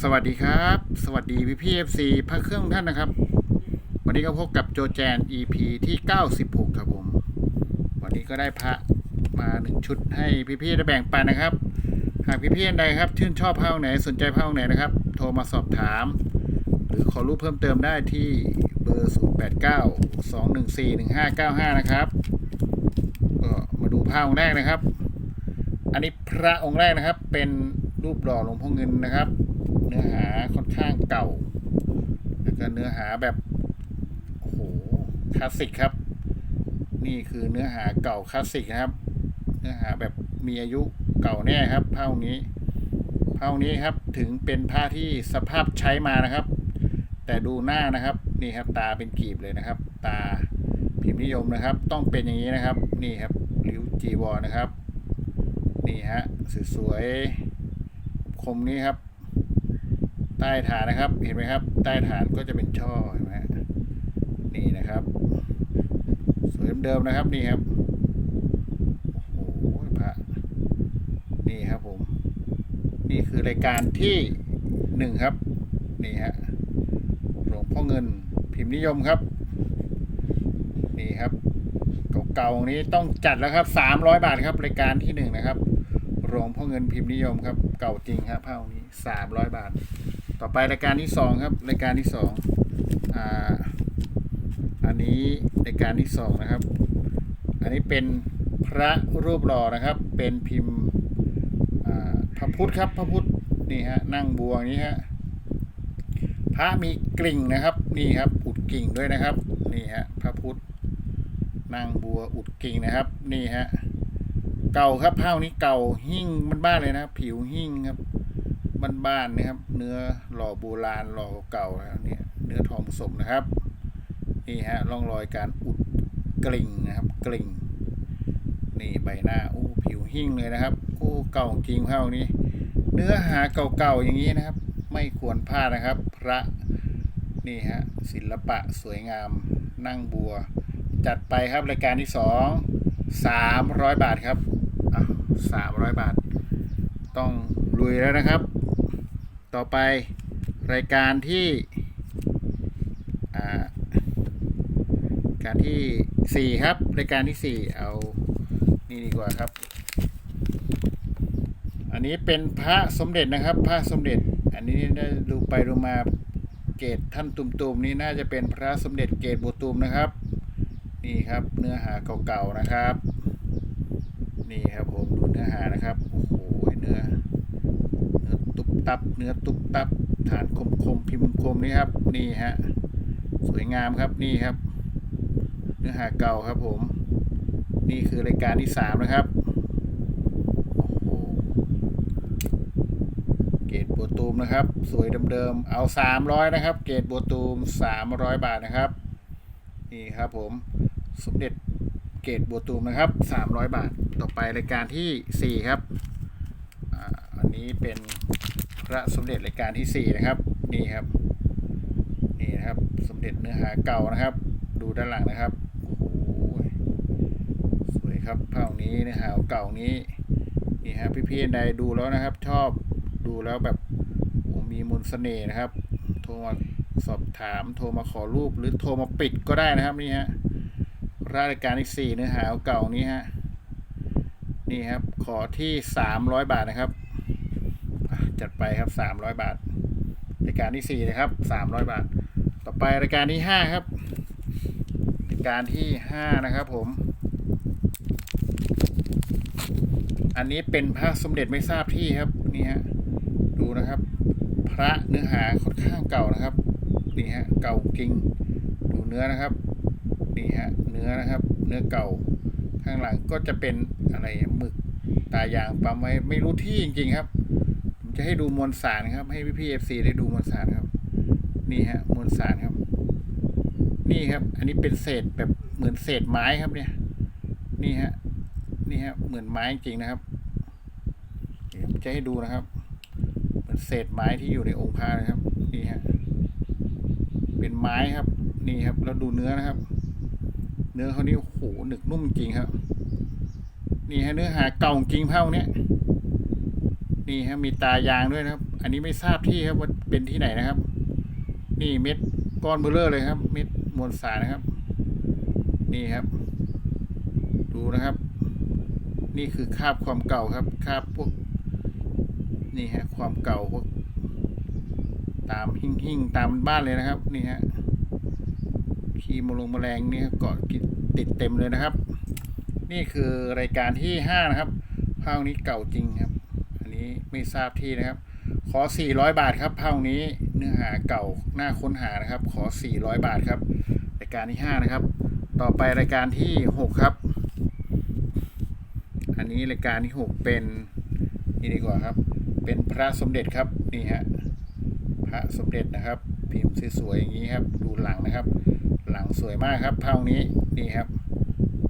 สวัสดีครับ สวัสดีพี่พี่เอฟซีพระเครื่องท่านนะครับ วันนี้ก็พบกับโจแจน EP ที่96ครับผม วันนี้ก็ได้พระมาหนึ่งชุดให้พี่พี่ได้แบ่งปันนะครับ หากพี่พี่ใดครับ ชื่นชอบผ้าไหนสนใจผ้าไหนนะครับ โทรมาสอบถาม หรือขอรูปเพิ่มเติมได้ที่เบอร์ 089 214 1595 นะครับก็มาดูผ้าองค์แรกนะครับ อันนี้พระองค์แรกนะครับเป็น รูปหล่อหลวงพ่อเงินนะครับ เนื้อหาค่อนข้างเก่า แล้วก็เนื้อหาแบบโอ้โหคลาสสิกครับ นี่คือเนื้อหาเก่าคลาสสิกนะครับ เนื้อหาแบบมีอายุเก่าแน่ครับเผ้านี้เผ้านี้ครับถึงเป็นผ้าที่สภาพใช้มานะครับ แต่ดูหน้านะครับนี่ครับตาเป็นกีบเลยนะครับ ตาพิมพ์นิยมนะครับ ต้องเป็นอย่างนี้นะครับ นี่ครับริ้วจีวรนะครับ นี่ฮะสวยๆ คมนี้ครับ ใต้ฐานนะครับ เห็นไหมครับ ใต้ฐานก็จะเป็นช่อเห็นไหมฮะนี่นะครับ สวยเดิมๆนะครับนี่ครับโอ้โหพระนี่ครับผม นี่คือรายการที่หนึ่งครับ นี่ฮะหลวงพ่อเงินพิมพ์นิยมครับ นี่ครับเก่าๆนี้ต้องจัดแล้วครับสามร้อยบาทครับรายการที่หนึ่งนะครับหลวงพ่อเงินพิมพ์นิยมครับ เก่าจริงครับผ้าองค์นี้สามร้อยบาท ต่อไปรายการที่สองครับรายการที่สองอ่าอันนี้รายการที่สองนะครับ อันนี้เป็นพระรูปหล่อนะครับ เป็นพิมพ์พระพุทธครับพระพุทธนี่ฮะนั่งบัวงนี้ฮะพระมีกลิ่งนะครับนี่ครับอุดกิ่งด้วยนะครับนี่ฮะพระพุทธนางบัวอุดกิ่งนะครับนี่ฮะ เก่าครับผ้านี้เก่าหิ้งบ้านๆเลยนะครับผิวหิ้งครับบ้านๆนะครับ เนื้อหล่อโบราณหล่อเก่าแล้วเนี่ยเนื้อทองผสมนะครับนี่ฮะร่องรอยการอุดกลิ่งนะครับกลิ่งนี่ใบหน้าโอ้ผิวหิ้งเลยนะครับโอ้เก่าจริงผ้านี้ เนื้อหาเก่าๆอย่างนี้นะครับ ไม่ควรพลาดนะครับ พระนี่ฮะศิลปะสวยงาม นั่งบัว จัดไปครับรายการที่สองสามร้อยบาทครับ อะสามร้อยบาท ต้องลุยแล้วนะครับ ต่อไปรายการที่อ่าการที่สี่ครับรายการที่สี่เอานี่ดีกว่าครับ อันนี้เป็นพระสมเด็จนะครับ พระสมเด็จ อันนี้ได้ดูไปดูมาเกตท่านตุมๆนี้น่าจะเป็นพระสมเด็จเกตบัวตูมนะครับ นี่ครับเนื้อหาเก่าๆนะครับ นี่ครับผม นื้อหานะครับ โอ้โหเนื้อเนื้อตุบตับ เนื้อตุบตับ ฐานคมคมพิมพ์คมนี่ครับ นี่ฮะ สวยงามครับ นี่ครับ เนื้อหาเก่าครับผม นี่คือรายการที่สามนะครับ โอ้โห เกรดบัวตูมนะครับ สวยเดิมๆ เอาสามร้อยนะครับ เกรดบัวตูมสามร้อยบาทนะครับ นี่ครับผม สมเด็จ เกตบัวตูมนะครับ 300 บาท ต่อไปรายการที่ 4 ครับอันนี้เป็นพระสมเด็จรายการที่ 4 นะครับ นี่ครับ นี่นะครับสมเด็จเนื้อหาเก่านะครับ ดูด้านหลังนะครับโอ้โหสวยครับภาพนี้เนื้อหาเก่านี้นี่ฮะพี่ๆใดดูแล้วนะครับ ชอบดูแล้วแบบมีมนต์เสน่ห์นะครับ โทรมาสอบถามโทรมาขอรูปหรือโทรมาปิดก็ได้นะครับนี่ฮะ รายการที่สี่เนื้อหาเก่านี้ฮะ นี่ครับ ขอที่สามร้อยบาทนะครับ จัดไปครับสามร้อยบาท รายการที่สี่นะครับสามร้อยบาท ต่อไปรายการที่ห้าครับ รายการที่ห้านะครับผม อันนี้เป็นพระสมเด็จไม่ทราบที่ครับ นี่ฮะ ดูนะครับ พระเนื้อหาค่อนข้างเก่านะครับ นี่ฮะ เก่าจริง ดูเนื้อนะครับ นี่ฮะเนื้อนะครับ เนื้อเก่าข้างหลังก็จะเป็นอะไรหมึกตายางปั๊มไว้ไม่รู้ที่จริง ๆ ครับผมจะให้ดูมวลสารครับ ให้พี่พีเอฟซีได้ดูมวลสารครับ นี่ฮะมวลสารครับ นี่ครับ อันนี้เป็นเศษแบบเหมือนเศษไม้ครับเนี่ย นี่ฮะนี่ฮะเหมือนไม้จริงนะครับผมจะให้ดูนะครับ เหมือนเศษไม้ที่อยู่ในองค์พระนะครับ นี่ฮะเป็นไม้ครับ นี่ครับแล้วดูเนื้อนะครับ เนื้อเขานี่โอ้โหหนึกนุ่มจริงครับ นี่ฮะเนื้อหาเก่าจริงเท่าเนี้ยนี่ฮะมีตายางด้วยนะครับ อันนี้ไม่ทราบที่ครับว่าเป็นที่ไหนนะครับ นี่เม็ดก้อนเบลเลอร์เลยครับ เม็ดมวลสารนะครับ นี่ครับ ดูนะครับ นี่คือคาบความเก่าครับคาบพวก นี่ฮะ ความเก่าพวกตามหิ่งหิ่งๆตามบ้านเลยนะครับ นี่ฮะ ขี้มลงแมลงนี่เกาะติดเต็มเลยนะครับ นี่คือรายการที่ห้านะครับภานี้เก่าจริงครับ อันนี้ไม่ทราบที่นะครับ ขอ 400 บาทครับภานี้เนื้อหาเก่าหน้าค้นหานะครับ ขอ 400 บาทครับ รายการที่ 5 นะครับ ต่อไปรายการที่ 6 ครับ อันนี้รายการที่ 6 เป็นนี่ดีกว่าครับ เป็นพระสมเด็จครับนี่ฮะพระสมเด็จนะครับ พิมพ์สวยๆอย่างนี้ครับ ดูหลังนะครับ หลังสวยมากครับภาคนี้นี่ครับ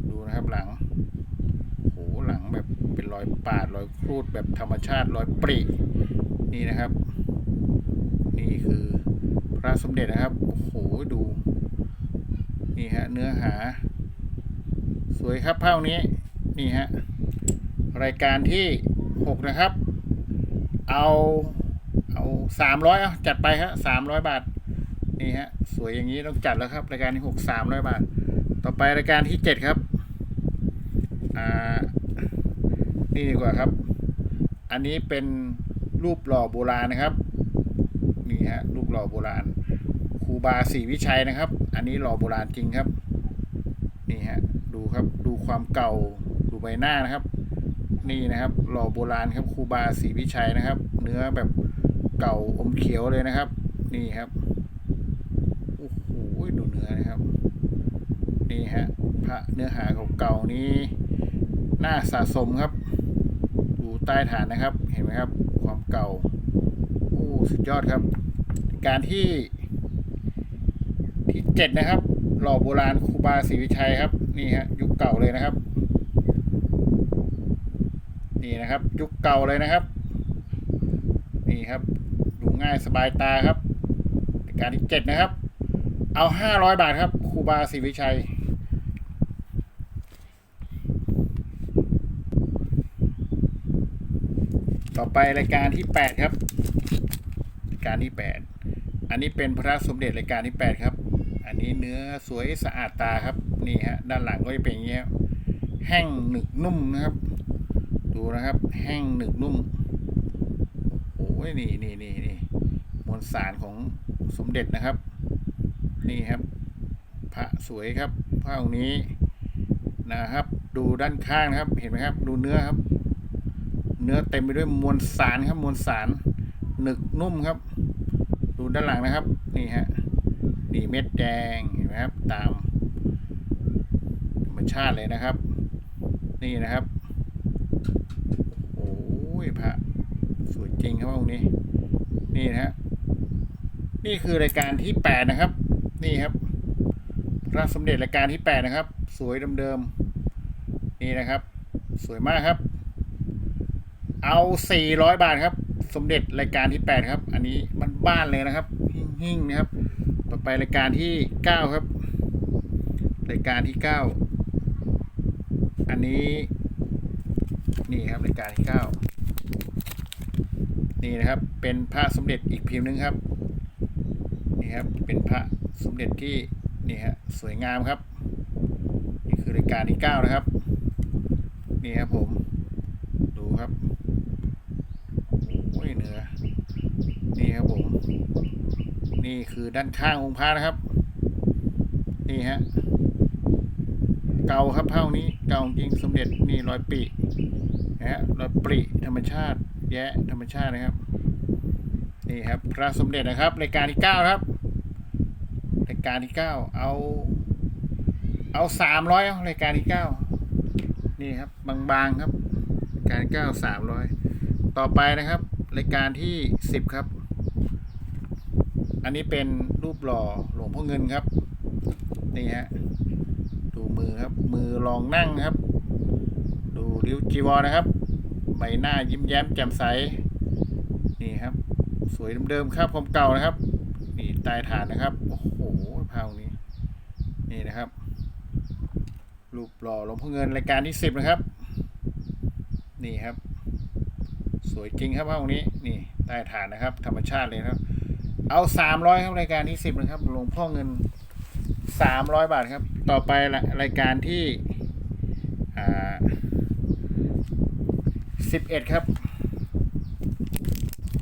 ดูนะครับหลังโหหลังแบบเป็นรอยปาดรอยครูดแบบธรรมชาติรอยปรินี่นะครับ นี่คือพระสมเด็จนะครับโอ้โหดูนี่ฮะเนื้อหา สวยครับภาพนี้นี่ฮะรายการที่หกนะครับ เอาเอาสามร้อยเอาจัดไปครับสามร้อยบาท นี่ฮะ สวยอย่างนี้ต้องจัดแล้วครับ รายการที่หกสามร้อยบาท ต่อไปรายการที่เจ็ดครับอ่านี่ดีกว่าครับ อันนี้เป็นรูปหล่อโบราณนะครับ นี่ฮะรูปหล่อโบราณครูบาศรีวิชัยนะครับ อันนี้หล่อโบราณจริงครับ นี่ฮะดูครับดูความเก่าดูใบหน้านะครับ นี่นะครับ หล่อโบราณครับครูบาศรีวิชัยนะครับ เนื้อแบบเก่าอมเขียวเลยนะครับ นี่ครับ ดูเนื้อนะครับ นี่ฮะพระเนื้อหาเก่าๆนี้น่าสะสมครับ ดูใต้ฐานนะครับเห็นไหมครับ ความเก่าโอ้สุดยอดครับ การที่ที่เจ็ดนะครับ หล่อโบราณครูบาศรีวิชัยครับนี่ฮะยุคเก่าเลยนะครับ นี่นะครับ ยุคเก่าเลยนะครับ นี่ครับ ดูง่ายสบายตาครับ การที่เจ็ดนะครับ เอาห้าร้อยบาทครับครูบาศรีวิชัย ต่อไปรายการที่แปดครับรายการที่แปดอันนี้เป็นพระสมเด็จรายการที่แปดครับ อันนี้เนื้อสวยสะอาดตาครับนี่ฮะด้านหลังก็จะเป็นอย่างเงี้ยแห้งหนึกนุ่มนะครับ ดูนะครับ แห้งหนึกนุ่มโอ้ยนี่นี่นี่นี่มวลสารของสมเด็จนะครับ นี่ครับ พระสวยครับพระองค์นี้นะครับ ดูด้านข้างนะครับ เห็นไหมครับ ดูเนื้อครับ เนื้อเต็มไปด้วยมวลสารครับมวลสารหนึกนุ่มครับ ดูด้านหลังนะครับ นี่ฮะนี่เม็ดแดงเห็นไหมครับ ตามธรรมชาติเลยนะครับ นี่นะครับโอ้ยพระสวยจริงครับองค์นี้ นี่นะฮะนี่คือรายการที่แปดนะครับ นี่ครับพระสมเด็จรายการที่แปดนะครับ สวยเดิมๆนี่นะครับ สวยมากครับ เอา400บาทครับ สมเด็จรายการที่8ครับ อันนี้บ้านๆเลยนะครับ หิ่งๆนะครับ ต่อไปรายการที่9ครับ รายการที่9อันนี้ นี่ครับรายการที่9นี่นะครับ เป็นพระสมเด็จอีกพิมพ์นึงครับ นี่ครับ เป็นพระ สมเด็จที่นี่ฮะสวยงามครับ นี่คือรายการที่9นะครับ นี่ครับผม ดูครับโอ้ยเนื้อนี่ครับผม นี่คือด้านข้างองค์พระนะครับ นี่ฮะเก่าครับเท่านี้เก่าจริงสมเด็จนี่รอยปีนะฮะรอยปริธรรมชาติ แยะธรรมชาตินะครับ นี่ครับ พระสมเด็จนะครับรายการที่เก้าครับ รายการที่เก้าเอา เอาสามร้อยรายการที่เก้านี่ครับ บางๆครับรายการที่เก้าสามร้อยต่อไปนะครับ รายการที่สิบครับ อันนี้เป็นรูปหล่อหลวงพ่อเงินครับ นี่ฮะดูมือครับ มือรองนั่งครับ ดูริ้วจีวรนะครับ ใบหน้ายิ้มแย้มแจ่มใสนี่ครับ สวยเดิมๆครับความเก่านะครับ นี่ใต้ฐานนะครับ โอ้โห นี่นะครับ รูปหล่อหลวงพ่อเงินรายการที่สิบนะครับ นี่ครับ สวยจริงครับห้องนี้นี่ใต้ฐานนะครับ ธรรมชาติเลยครับ เอาสามร้อยครับรายการที่สิบนะครับหลวงพ่อเงินสามร้อยบาทครับ ต่อไปละรายการที่สิบเอ็ดครับ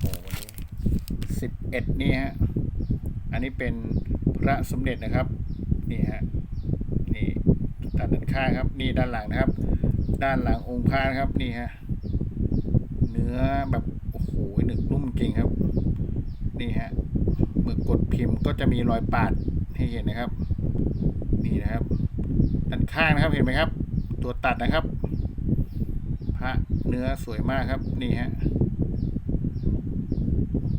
โอ้โหวันนี้สิบเอ็ดนี่ฮะ อันนี้เป็นพระสมเด็จนะครับ นี่ฮะนี่ด้านด้านข้างครับ นี่ด้านหลังนะครับ ด้านหลังองค์พระครับนี่ฮะเนื้อแบบโอ้โหหนึกนุ่มจริงครับ นี่ฮะเมื่อกดพิมพ์ก็จะมีรอยปาดให้เห็นนะครับ นี่นะครับ ด้านข้างนะครับเห็นไหมครับ ตัวตัดนะครับ พระเนื้อสวยมากครับ นี่ฮะ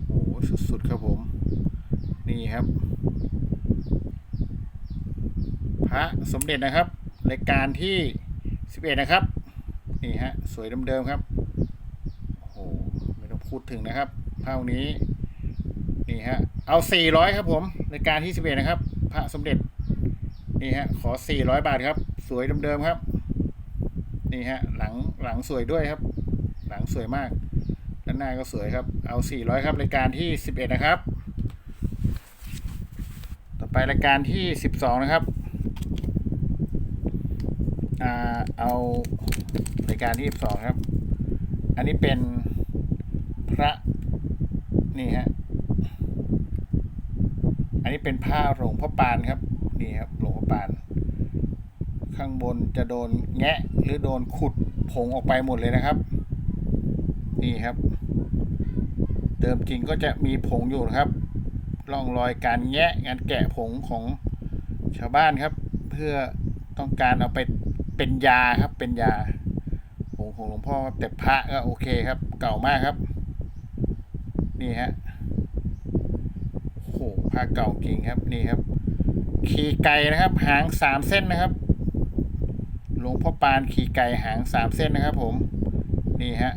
โอ้โหสุดๆครับผม นี่ครับ พ ระสมเด็จนะครับรายการที่สิบเอ็ดนะครับนี่ฮะสวยเดิมๆครับโอ้โหไม่ต้องพูดถึงนะครับภาพนี้นี่ฮะเอาสี่ร้อยครับผมรายการที่สิบเอ็ดนะครับ พระสมเด็จนี่ฮะขอสี่ร้อยบาทครับ สวยเดิมๆครับนี่ฮะหลังหลังสวยด้วยครับ หลังสวยมากด้านหน้าก็สวยครับ เอาสี่ร้อยครับรายการที่สิบเอ็ดนะครับ ต่อไปรายการที่สิบสองนะครับ อ่า เอารายการที่สิบสองครับ อันนี้เป็นพระนี่ฮะ อันนี้เป็นผ้าหลวงพ่อปานครับ นี่ครับหลวงพ่อปาน ข้างบนจะโดนแงะหรือโดนขุดผงออกไปหมดเลยนะครับ นี่ครับ เดิมจริงก็จะมีผงอยู่นะครับร่องรอยการแงะงานแกะผงของชาวบ้านครับ เพื่อต้องการเอาไป เป็นยาครับ เป็นยาผงของหลวงพ่อแต่พระก็โอเคครับ เก่ามากครับ นี่ฮะโอ้โหผ้าเก่าจริงครับ นี่ครับ ขี่ไก่นะครับ หางสามเส้นนะครับ หลวงพ่อปานขี่ไก่หางสามเส้นนะครับ ผม นี่ฮะ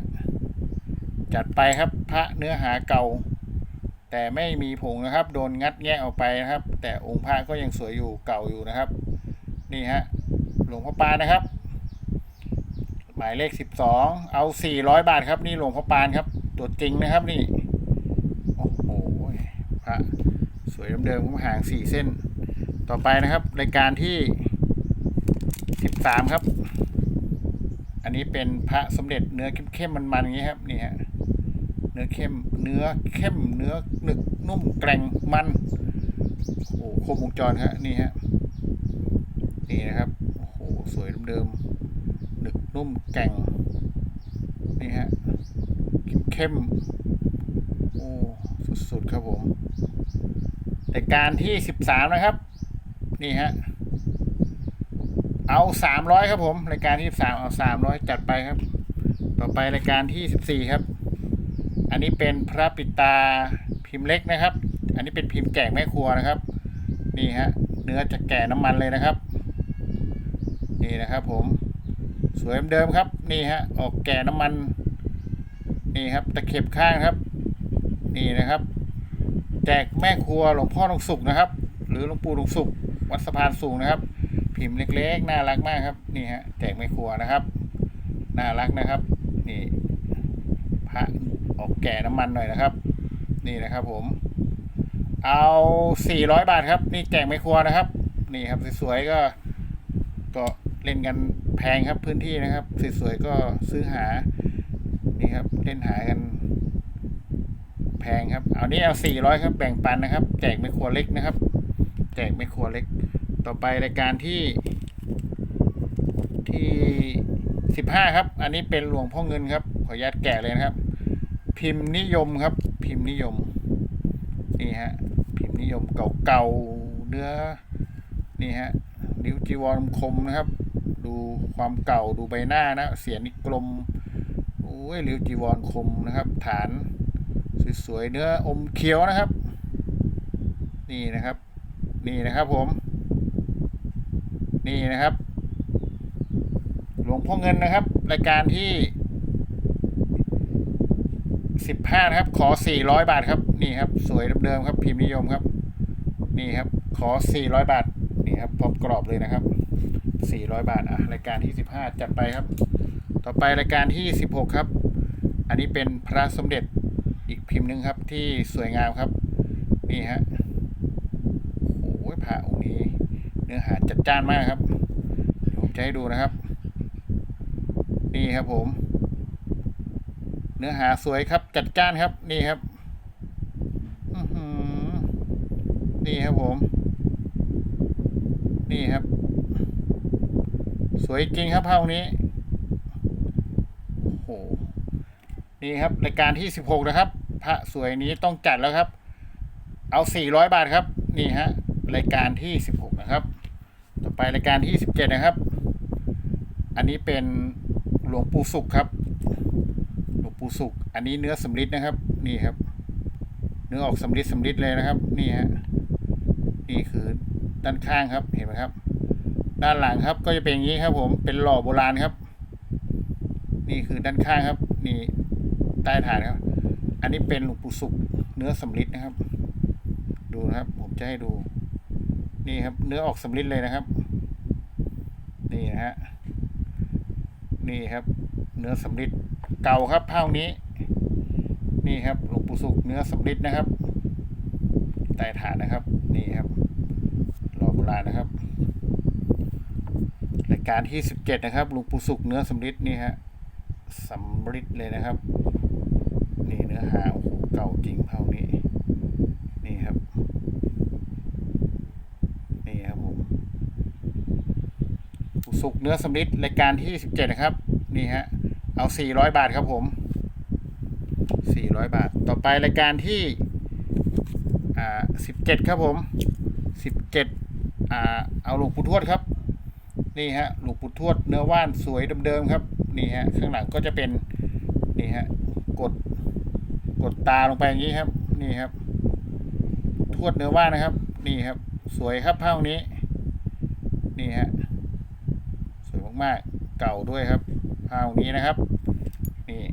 จัดไปครับ พระเนื้อหาเก่า แต่ไม่มีผงนะครับ โดนงัดแงะออกไปนะครับ แต่องค์พระก็ยังสวยอยู่เก่าอยู่นะครับ นี่ฮะ หลวงพ่อปานนะครับ หมายเลขสิบสองเอาสี่ร้อยบาทครับนี่หลวงพ่อปานครับ ตัวจริงนะครับนี่ โอ้โหพระสวยเดิมๆผมห่างสี่เส้น ต่อไปนะครับ รายการที่สิบสามครับ อันนี้เป็นพระสมเด็จเนื้อเข้มๆมันๆอย่างนี้ครับนี่ฮะเนื้อเข้มเนื้อเข้มเนื้อหนึกนุ่มแกร่งมันโอ้โหครบวงจรฮะนี่ฮะนี่นะครับ สวยเดิมๆหนึกนุ่มแก่ง นี่ฮะ เข้มๆโอ้ สุดๆ ครับผม แต่การที่สิบสามนะครับ นี่ฮะ เอาสามร้อยครับผม รายการที่สิบสามเอาสามร้อยจัดไปครับ ต่อไปรายการที่สิบสี่ครับ อันนี้เป็นพระปิตาพิมพ์เล็กนะครับ อันนี้เป็นพิมพ์แกงแม่ครัวนะครับ นี่ฮะ เนื้อจะแก่น้ำมันเลยนะครับ นี่นะครับผมสวยเหมือนเดิมครับนี่ฮะออกแก่น้ำมันนี่ครับตะเข็บข้างครับ นี่นะครับแจกแม่ครัวหลวงพ่อหลวงสุกนะครับ หรือหลวงปู่หลวงสุกวัดสะพานสูงนะครับ พิมพ์เล็กๆน่ารักมากครับนี่ฮะแจกแม่ครัวนะครับน่ารักนะครับ นี่พระออกแก่น้ำมันหน่อยนะครับ นี่นะครับผม เอาสี่ร้อยบาทครับ นี่แจกแม่ครัวนะครับ นี่ครับสวยๆก็ก็ เล่นกันแพงครับพื้นที่นะครับสวยๆก็ซื้อหา นี่ครับเล่นหากัน แพงครับ เอานี่เอาสี่ร้อยครับ แบ่งปันนะครับ แจกไม่ครัวเล็กนะครับ แจกไม่ครัวเล็ก ต่อไปรายการที่ ที่สิบห้าครับ อันนี้เป็นหลวงพ่อเงินครับ ขออนุญาตแกะเลยนะครับ พิมพ์นิยมครับ พิมพ์นิยม นี่ฮะ พิมพ์นิยมเก่าๆเนื้อ นี่ฮะนิ้วจีวรคมนะครับ ดูความเก่าดูใบหน้านะ เสียนี่กลมโอ้ยริ้วจีวรคมนะครับ ฐานสวยๆเนื้ออมเขียวนะครับ นี่นะครับ นี่นะครับผม นี่นะครับ หลวงพ่อเงินนะครับ รายการที่สิบห้านะครับ ขอสี่ร้อยบาทครับ นี่ครับ สวยเดิมๆครับ พิมพ์นิยมครับ นี่ครับ ขอสี่ร้อยบาท นี่ครับพร้อมกรอบเลยนะครับ สี่ร้อยบาท อะ รายการที่สิบห้าจัดไปครับ ต่อไปรายการที่สิบหกครับ อันนี้เป็นพระสมเด็จอีกพิมพ์หนึ่งครับที่สวยงามครับ นี่ฮะโอ้โหพระองค์นี้ เนื้อหาจัดจ้านมากครับเดี๋ยวผมจะให้ดูนะครับ นี่ครับผม เนื้อหาสวยครับจัดจ้านครับ นี่ครับอื้อหือนี่ครับผม นี่ครับ สวยจริงครับภาพนี้โอ้โหนี่ครับรายการที่สิบหกนะครับ พระสวยนี้ต้องจัดแล้วครับ เอาสี่ร้อยบาทครับ นี่ฮะรายการที่สิบหกนะครับ ต่อไปรายการที่สิบเจ็ดนะครับ อันนี้เป็นหลวงปู่สุขครับ หลวงปู่สุข อันนี้เนื้อสำริดนะครับ นี่ครับ เนื้อออกสำริดสำริดเลยนะครับ นี่ฮะนี่คือด้านข้างครับเห็นไหมครับ ด้านหลังครับ ก็จะเป็นอย่างนี้ครับ ผมเป็นหล่อโบราณครับ นี่คือด้านข้างครับ นี่ใต้ฐานครับ อันนี้เป็นหลวงปู่สุขเนื้อสำริดนะครับ ดูนะครับ ผมจะให้ดู นี่ครับ เนื้อออกสำริดเลยนะครับ นี่นะฮะนี่ครับ เนื้อสำริดเก่าครับผ้านี้ นี่ครับหลวงปู่สุขเนื้อสำริดนะครับใต้ฐานนะครับ นี่ครับหล่อโบราณนะครับ การที่สิบเจ็ดนะครับหลวงปู่สุขเนื้อสำริดนี่ฮะสำริดเลยนะครับ นี่เนื้อหาโอ้โหเก่าจริงเท่านี้ นี่ครับ นี่ครับผมปู่สุขเนื้อสำริดรายการที่สิบเจ็ดนะครับ นี่ฮะเอาสี่ร้อยบาทครับผมสี่ร้อยบาท ต่อไปรายการที่อ่าสิบเจ็ดครับผมสิบเจ็ดอ่าเอาหลวงปู่ทวดครับ นี่ฮะหลวงปู่ทวดเนื้อว่านสวยเดิมๆครับนี่ฮะข้างหลังก็จะเป็นนี่ฮะกดกดตาลงไปอย่างนี้ครับนี่ครับ ทวดเนื้อว่านนะครับ นี่ครับ สวยครับผ้านี้ นี่ฮะสวยมากๆเก่าด้วยครับผ้านี้นะครับ นี่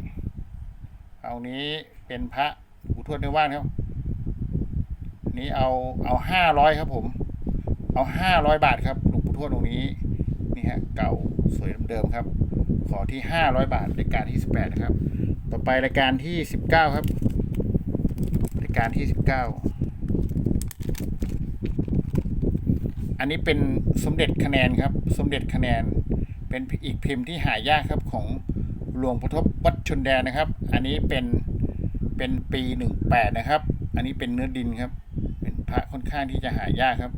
ผ้านี้เป็นพระปู่ทวดเนื้อว่านครับนี้เอาเอาห้าร้อยครับผม เอาห้าร้อยบาทครับหลวงปู่ทวดตรงนี้ นี่ฮะเก่าสวยเดิมๆครับ ขอที่ห้าร้อยบาทรายการที่สิบแปดนะครับ ต่อไปรายการที่สิบเก้าครับรายการที่สิบเก้าอันนี้เป็นสมเด็จคะแนนครับ สมเด็จคะแนนเป็นอีกพิมพ์ที่หายากครับของหลวงพ่อทบวัดชนแดนนะครับ อันนี้เป็นเป็นปีหนึ่งแปดนะครับ อันนี้เป็นเนื้อดินครับ เป็นพระค่อนข้างที่จะหายากครับ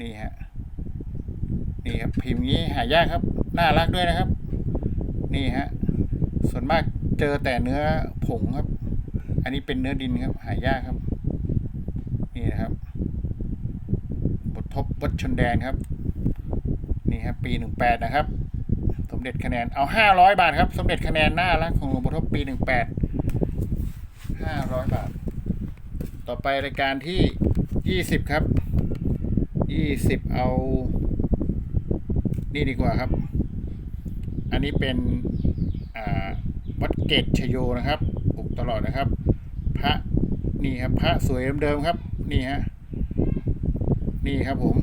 นี่ฮะ นี่ครับพิมพ์นี้หายากครับ น่ารักด้วยนะครับ นี่ฮะส่วนมากเจอแต่เนื้อผงครับ อันนี้เป็นเนื้อดินครับ หายากครับ นี่นะครับ บททบวัดชนแดนครับ นี่ครับปีหนึ่งแปดนะครับ สมเด็จคะแนนเอาห้าร้อยบาทครับ สมเด็จคะแนนหน้ารักของหลวงพ่อทบปีหนึ่งแปดห้าร้อยบาท ต่อไปรายการที่ยี่สิบครับยี่สิบเอา นี่ดีกว่าครับ อันนี้เป็นวัดเกตชโยนะครับปลุกตลอดนะครับ พระนี่ครับพระสวยเดิมๆครับ นี่ฮะนี่ครับผม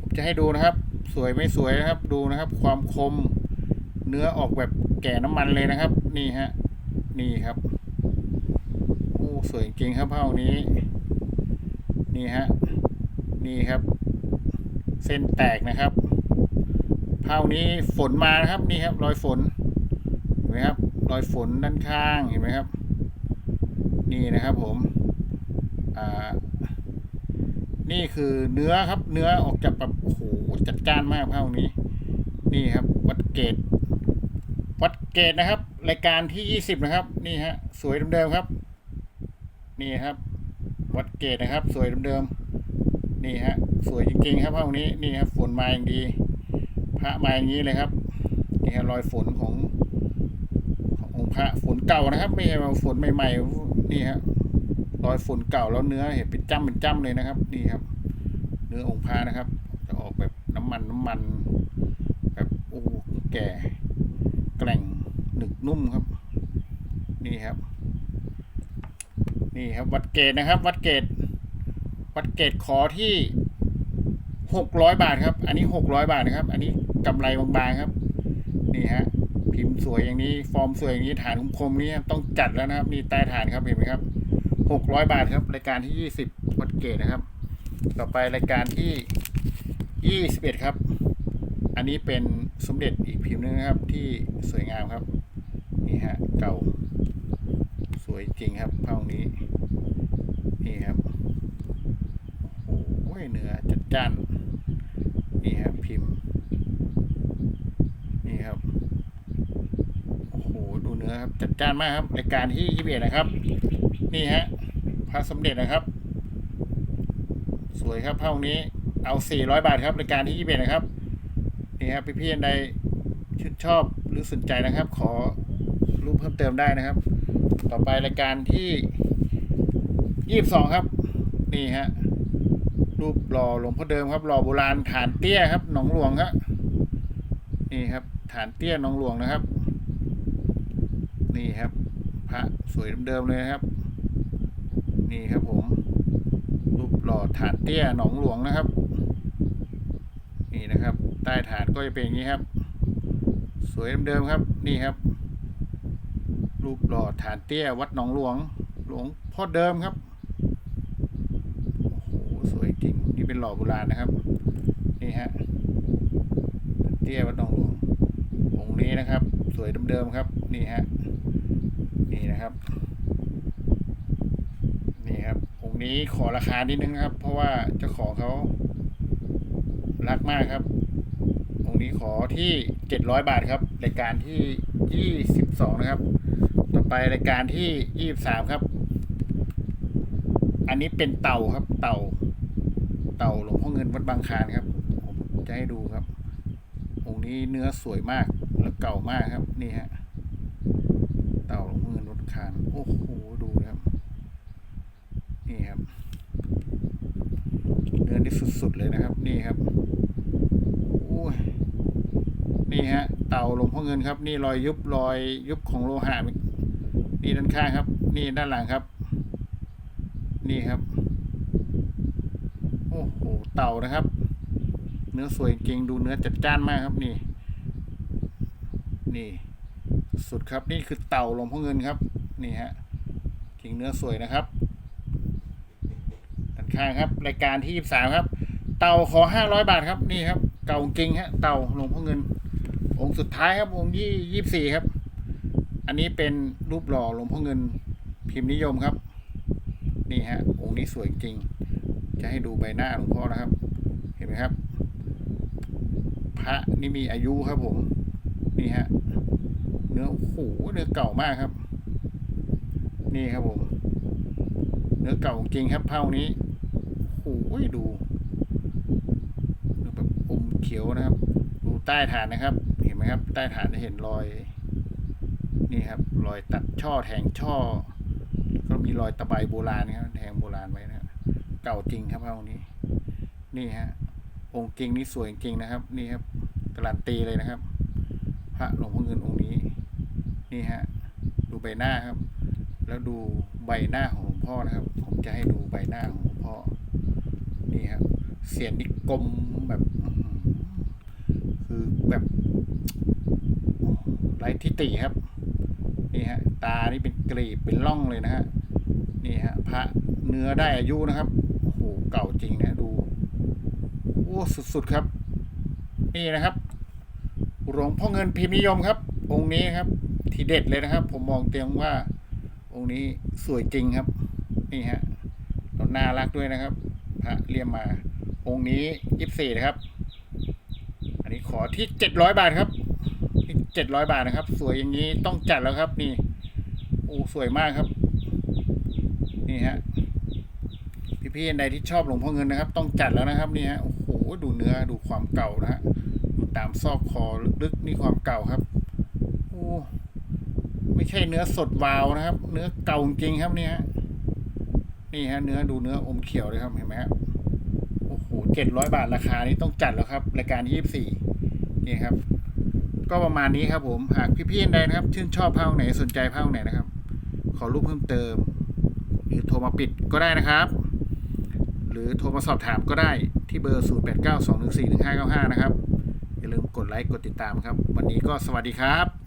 ผมจะให้ดูนะครับ สวยไม่สวยนะครับ ดูนะครับ ความคมเนื้อออกแบบแก่น้ำมันเลยนะครับ นี่ฮะนี่ครับโอ้สวยจริงครับเผ้านี้ นี่ฮะนี่ครับ เส้นแตกนะครับ เผ้านี้ฝนมานะครับนี่ครับรอยฝนเห็นไหมครับรอยฝนด้านข้างเห็นไหมครับ นี่นะครับผมอ่านี่คือเนื้อครับเนื้อออกจากแบบโอ้โหจัดจ้านมากเผ้านี้ นี่ครับ วัดเกตวัดเกตนะครับ รายการที่ยี่สิบนะครับ นี่ฮะสวยเดิมๆครับ นี่ครับ วัดเกตนะครับ สวยเดิมๆนี่ฮะสวยจริงๆครับเผ้านี้นี่ครับฝนมาอย่างดี พระมาอย่างนี้เลยครับนี่ครับรอยฝนของขององค์พระฝนเก่านะครับ ไม่ใช่ว่าฝนใหม่ๆนี่ครับรอยฝนเก่าแล้วเนื้อเห็นเป็นจ้ำเป็นจ้ำเลยนะครับ นี่ครับ เนื้อองค์พระนะครับ จะออกแบบน้ำมันน้ำมันแบบโอ้แก่แกร่งหนึกนุ่มครับ นี่ครับ นี่ครับ วัดเกตนะครับ วัดเกตวัดเกตขอที่หกร้อยบาทครับ อันนี้หกร้อยบาทนะครับ อันนี้ กำไรบางๆครับ นี่ฮะพิมพ์สวยอย่างนี้ ฟอร์มสวยอย่างนี้ฐานคมๆนี้ต้องจัดแล้วนะครับ นี่ใต้ฐานครับเห็นไหมครับหกร้อยบาทครับรายการที่ยี่สิบวัดเกตนะครับ ต่อไปรายการที่ยี่สิบเอ็ดครับ อันนี้เป็นสมเด็จอีกพิมพ์หนึงนะครับ ที่สวยงามครับนี่ฮะเก่า สวยจริงครับผ้านี้นี่ครับโอ้โหเนื้อจัดจ้านครับพิมพ์ นี่ครับ โอ้โห ดูเนื้อครับ จัดจ้านมากครับรายการที่ยี่สิบเอ็ดนะครับ นี่ฮะพระสมเด็จนะครับ สวยครับผ้าองค์นี้เอาสี่ร้อยบาทครับรายการที่ยี่สิบเอ็ดนะครับนี่ครับพี่ๆอันใดชื่นชอบหรือสนใจนะครับ ขอรูปเพิ่มเติมได้นะครับ ต่อไปรายการที่ยี่สิบสองครับ นี่ฮะรูปหล่อหลวงพ่อเดิมครับหล่อโบราณฐานเตี้ยครับ หนองหลวงครับนี่ครับ ฐานเตี้ยหนองหลวงนะครับ นี่ครับ พระสวยเดิมๆเลยครับ นี่ครับผม รูปหล่อฐานเตี้ยหนองหลวงนะครับ นี่นะครับ ใต้ฐานก็จะเป็นอย่างนี้ครับ สวยเดิมๆครับ นี่ครับ รูปหล่อฐานเตี้ยวัดหนองหลวง หลวงพ่อเดิมครับโอ้โหสวยจริงนี่เป็นหล่อโบราณนะครับ นี่ฮะเตี้ยวัดหนองหลวงองค์นี้นะครับ สวยเดิมๆครับ นี่ฮะ นี่นะครับ นี่ครับองค์นี้ขอราคานิดนึงครับ เพราะว่าเจ้าของเขารักมากครับองค์นี้ขอที่เจ็ดร้อยบาทครับรายการที่ยี่สิบสองนะครับ ต่อไปรายการที่ยี่สิบสามครับ อันนี้เป็นเต่าครับ เต่า เต่าหลวงพ่อเงินวัดบางคานครับผมจะให้ดูครับองค์นี้เนื้อสวยมากและเก่ามากครับ นี่ฮะ คานโอ้โหดูนะครับ นี่ครับเนื้อนี่สุดๆเลยนะครับ นี่ครับโอ้ยนี่ฮะ เต่าหลวงพ่อเงินครับ นี่รอยยุบรอยยุบของโลหะนี่ด้านข้างครับ นี่ด้านหลังครับ นี่ครับ โอ้โหเต่านะครับ เนื้อสวยจริงดูเนื้อจัดจ้านมากครับนี่ นี่ สุดครับนี่คือเต่าหลวงพ่อเงินครับ นี่ฮะจริงเนื้อสวยนะครับด้านข้างครับ รายการที่ยี่สามครับ เต่าขอห้าร้อยบาทครับนี่ครับ เก่าจริงฮะเต่าหลวงพ่อเงิน องค์สุดท้ายครับ องค์ยี่ยี่สี่ครับ อันนี้เป็นรูปหล่อหลวงพ่อเงิน พิมพ์นิยมครับ นี่ฮะองค์นี้สวยจริง จะให้ดูใบหน้าหลวงพ่อนะครับ เห็นไหมครับ พระนี่มีอายุครับผมนี่ฮะเนื้อโอ้โหเนื้อเก่ามากครับ นี่ครับผมเนื้อเก่าจริงครับเท่านี้โอ้โหดูแบบอมเขียวนะครับ ดูใต้ฐานนะครับ เห็นไหมครับ ใต้ฐานจะเห็นรอย นี่ครับ รอยตัดช่อแทงช่อ ก็มีรอยตะไบโบราณนะครับแทงโบราณไว้นะครับเก่าจริงครับเท่านี้ นี่ฮะองค์จริงนี่สวยจริงนะครับ นี่ครับการันตีเลยนะครับ พระหลวงพ่อเงินองค์นี้ นี่ฮะ ดูใบหน้าครับ แล้วดูใบหน้าของหลวงพ่อนะครับ ผมจะให้ดูใบหน้าของหลวงพ่อ นี่ครับเสียงนี่กลมแบบ คือแบบไร้ทิฏฐิครับนี่ฮะตานี่เป็นกรีบเป็นร่องเลยนะฮะนี่ฮะพระเนื้อได้อายุนะครับโอ้โหเก่าจริงนะดูโอ้สุดๆครับ นี่นะครับหลวงพ่อเงินพิมพ์นิยมครับ องค์นี้ครับ ทีเด็ดเลยนะครับ ผมมองเตียงว่า องค์นี้สวยจริงครับ นี่ฮะเราน่ารักด้วยนะครับพระเลี่ยมมา องค์นี้ยี่สิบสี่นะครับ อันนี้ขอที่เจ็ดร้อยบาทครับที่เจ็ดร้อยบาทนะครับ สวยอย่างนี้ต้องจัดแล้วครับ นี่โอ้สวยมากครับ นี่ฮะพี่ๆอันใดที่ชอบหลวงพ่อเงินนะครับ ต้องจัดแล้วนะครับนี่ฮะโอ้โหดูเนื้อดูความเก่านะฮะดูตามซอกคอลึกๆนี่ความเก่าครับ ไม่ใช่เนื้อสดวาวนะครับ เนื้อเก่าจริงครับนี่ฮะนี่ฮะเนื้อดูเนื้ออมเขียวเลยครับเห็นไหมครับโอ้โหเจ็ดร้อยบาทราคานี้ต้องจัดแล้วครับรายการที่ยี่สี่นี่ครับ ก็ประมาณนี้ครับผมหากพี่ๆนใดนะครับ ชื่นชอบผ้าไหนสนใจผ้าไหนนะครับ ขอรูปเพิ่มเติม หรือโทรมาปิดก็ได้นะครับ หรือโทรมาสอบถามก็ได้ที่เบอร์0892141595นะครับอย่าลืมกดไลค์กดติดตามครับ วันนี้ก็สวัสดีครับ